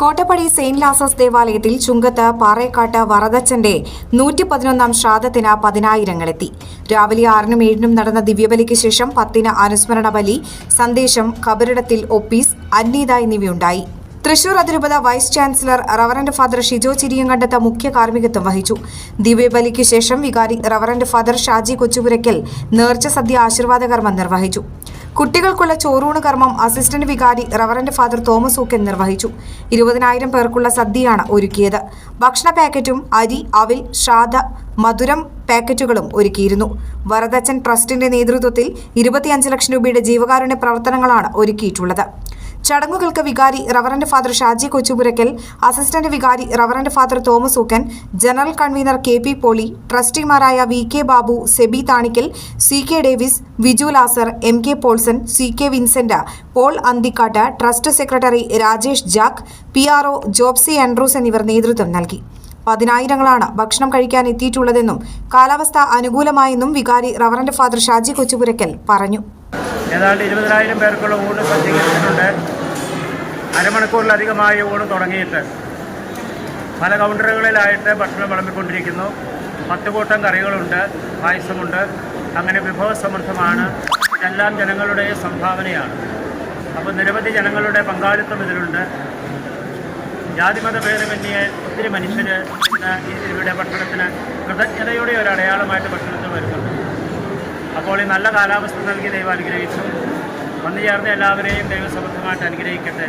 Kottappadi saint ലാസസ് ദേവാലയത്തിൽ ചുങ്കത്ത് പാറേക്കാട്ട് വറദച്ചന്റെ നൂറ്റി പതിനൊന്നാം ശ്രാദ്ധത്തിന് പതിനായിരങ്ങളെത്തി. രാവിലെ ആറിനും ഏഴിനും നടന്ന ദിവ്യബലിക്ക് ശേഷം പത്തിന് അനുസ്മരണ ബലി സന്ദേശം കബറിടത്തിൽ ഒപ്പീസ് അന്നീത എന്നിവയുണ്ടായി. തൃശൂർ അതിരൂപത vice chancellor reverend father Shijo Chiriyankandath മുഖ്യ കാർമ്മികത്വം വഹിച്ചു. ദിവ്യബലിക്ക് ശേഷം വികാരി റവറന്റ് ഫാദർ ഷാജി കൊച്ചുപുരയ്ക്കൽ നേർച്ച സദ്യ ആശീർവാദകർമ്മം നിർവഹിച്ചു. കുട്ടികൾക്കുള്ള ചോറൂണ് കർമ്മം അസിസ്റ്റന്റ് വികാരി റവറന്റ് ഫാദർ തോമസ് ഊക്കൻ നിർവഹിച്ചു. ഇരുപതിനായിരം പേർക്കുള്ള സദ്യയാണ് ഒരുക്കിയത്. ഭക്ഷണ പാക്കറ്റും അരി അവിൽ ശ്രാദ്ധ മധുരം പാക്കറ്റുകളും ഒരുക്കിയിരുന്നു. വരദച്ചൻ ട്രസ്റ്റിന്റെ നേതൃത്വത്തിൽ ഇരുപത്തിയഞ്ച് ലക്ഷം രൂപയുടെ ജീവകാരുണ്യ പ്രവർത്തനങ്ങളാണ് ഒരുക്കിയിട്ടുള്ളത്. ചടങ്ങുകൾക്ക് വികാരി reverend father Shaji Kochupurackal assistant വികാരി reverend father Thomas Ookken general convener K P Poly ട്രസ്റ്റിമാരായ V K Babu Seby Thanikkal C K Davis Viju Lazar M K Polson C K Vincent Paul Anthikkad trust secretary Rajesh Jack P R O Jobsy Andrews എന്നിവർ നേതൃത്വം നൽകി. പതിനായിരങ്ങളാണ് ഭക്ഷണം കഴിക്കാൻ എത്തിയിട്ടുള്ളതെന്നും കാലാവസ്ഥ അനുകൂലമായെന്നും വികാരി reverend father Shaji Kochupurackal പറഞ്ഞു. ഏതാണ്ട് ഇരുപതിനായിരം പേർക്കുള്ള ഊണ് സജ്ജീകരിച്ചിട്ടുണ്ട്. അരമണിക്കൂറിലധികമായി ഊണ് തുടങ്ങിയിട്ട്. പല കൗണ്ടറുകളിലായിട്ട് ഭക്ഷണം വിളമ്പിക്കൊണ്ടിരിക്കുന്നു. പത്ത് കൂട്ടം കറികളുണ്ട് പായസമുണ്ട്. അങ്ങനെ വിഭവസമൃദ്ധമാണ് ഇതെല്ലാം ജനങ്ങളുടെ സംഭാവനയാണ്. അപ്പോൾ നിരവധി ജനങ്ങളുടെ പങ്കാളിത്തം ഇതിലുണ്ട്. ജാതിമത ഭേദമന്യേ ഒത്തിരി മനുഷ്യർ ഇവിടെ ഭക്ഷണത്തിന് കൃതജ്ഞതയുടെ ഒരു അടയാളമായിട്ട് ഭക്ഷണത്തിൽ വരുന്നുണ്ട്. അപ്പോൾ ഈ നല്ല കാലാവസ്ഥ നൽകി ദൈവം അനുഗ്രഹിച്ചു. വന്നു ചേർന്ന എല്ലാവരെയും ദൈവസമൃദ്ധമായിട്ട് അനുഗ്രഹിക്കട്ടെ.